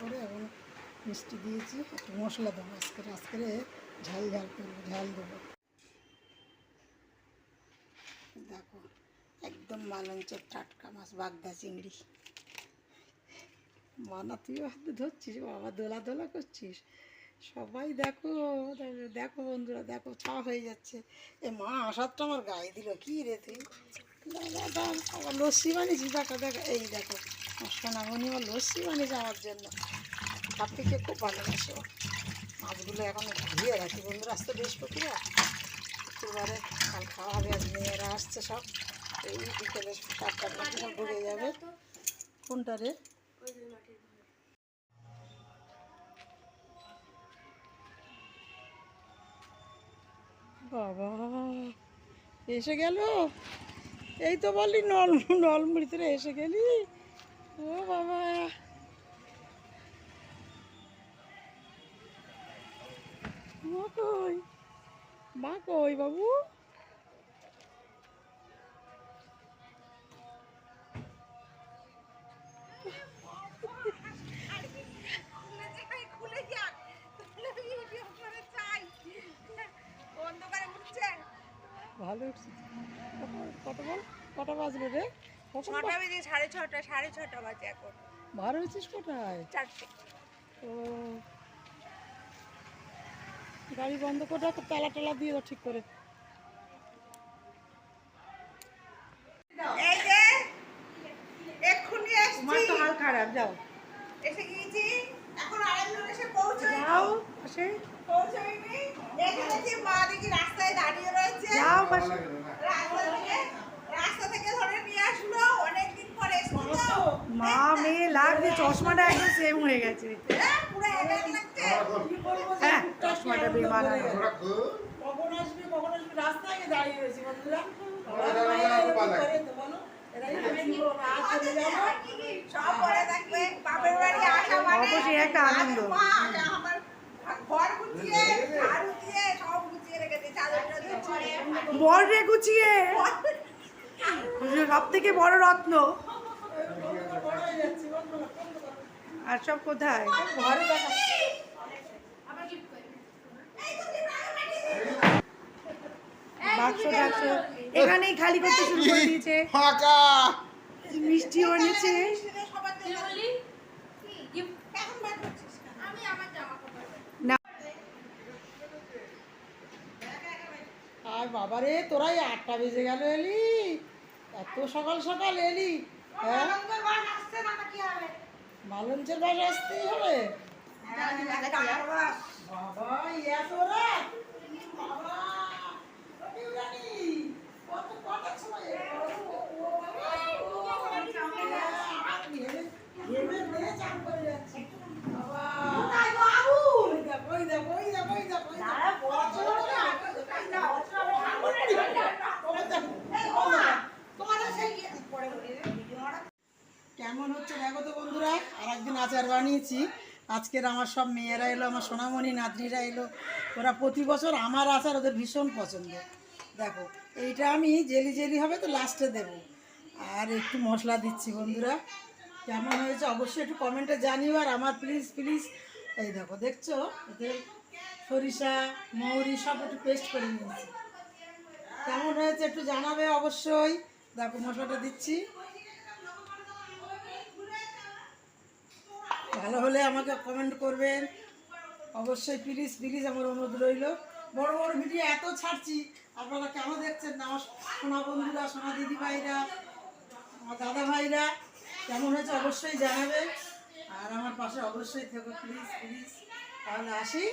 করে এবং মিষ্টি দিয়েছি একটু মশলা দেবো আজকে আজকে ঝাল ঝাল করব ঝাল দেবো। দেখো একদম মালঞ্চের টাটকা মাছ বাগদা চিংড়ি। মানা তুইও হাতে ধরছিস বাবা দোলা দোলা করছিস? সবাই দেখো দেখো, বন্ধুরা দেখো ছা হয়ে যাচ্ছে। এ মা আসারটা আমার গায়ে দিল কি রে তুই? লস্যি বানিয়েছি দেখো দেখো এই দেখো। সোনামণি আমার লস্যি বানিয়েছে আমার জন্য। হাপিকে খুব ভালোবাসে মাছগুলো এখন ধুয়ে রাখি বন্ধুরা আসতে বৃহস্পতিবার। শুক্রবারে কাল খাওয়া হবে আজ মেয়েরা আসছে সব। এই বিকেলে চারটার মধ্যে সব ঢুকে যাবে। কোনটা রে? বাবা, এসে গেল? এই তো বললি নল নল নলমুড়িতে এসে গেলি? ও বাবা। মা বাবু? কত- বল? কটা বাজলো রে? ছটা বেজে সাড়ে ছটা সাড়ে ছটা বাজে এখন। বার হয়েছিস চারটে। ও। গাড়ি বন্ধ করে রাখো, তালা টালা দিয়ে দাও ঠিক করে। এই যে এক্ষুনি তোমার তো হাল খারাপ যাও। এসে গিয়েছি এখন আরেকজন এসে পৌঁছাই যাও পাশে পৌঁছাইনি এখানে যে মা দেখি রাস্তায় দাঁড়িয়ে রয়েছে। যাও পাশে। মা মেয়ে লাগছে চশমাটা একদম সেম হয়ে গেছে। হ্যাঁ, একটা আনন্দ। বড় রে গুছিয়ে। সব থেকে বড় রত্ন। আর সব কোথায়? ঘরে বাক্স টাক্স এখানেই খালি করতে শুরু করে দিয়েছে। ফাঁকা। মিষ্টিও এনেছে। আর বাবারে তোরাই আটটা বেজে গেল এলি। এত সকাল সকাল এলি। হ্যাঁ? মালঞ্চের বাসা আসতেই হবে বাবা বিউরানি, কত সময় হেলে হেলে চান করে যাচ্ছি। বাবা। ওই দেখো, ওই দেখো, ওই দেখো, ওই দেখো, ওই দেখো। ওই দেখো, ওই দেখো। কেমন হচ্ছে দেখো তো বন্ধুরা আর একদিন বানিয়েছি। আজকের আমার সব মেয়েরা এলো, আমার সোনামণি, নাতনিরা এলো। ওরা প্রতি বছর আমার আচার ওদের ভীষণ পছন্দ দেখো, এইটা আমি জেলি জেলি হবে তো লাস্টে দেব। আর একটু মশলা দিচ্ছি বন্ধুরা। কেমন হয়েছে অবশ্যই একটু কমেন্টে জানিও আর আমার প্লিজ প্লিজ এই দেখো, দেখছ? ওদের সরিষা, মৌরি সব একটু পেস্ট করে নিয়েছি। কেমন হয়েছে একটু জানাবে অবশ্যই। দেখো, মশলাটা দিচ্ছি। ভালো হলে আমাকে কমেন্ট করবেন। অবশ্যই প্লিজ প্লিজ আমার অনুরোধ রইল। বড় বড় ভিডিও এত ছাড়ছি, আপনারা কেন দেখছেন না? সোনা বন্ধুরা, সোনা দিদি ভাইরা, আমার দাদা ভাইরা, কেমন হয়েছে অবশ্যই জানাবেন। আর আমার পাশে অবশ্যই থেকো প্লিজ প্লিজ তাহলে আসি।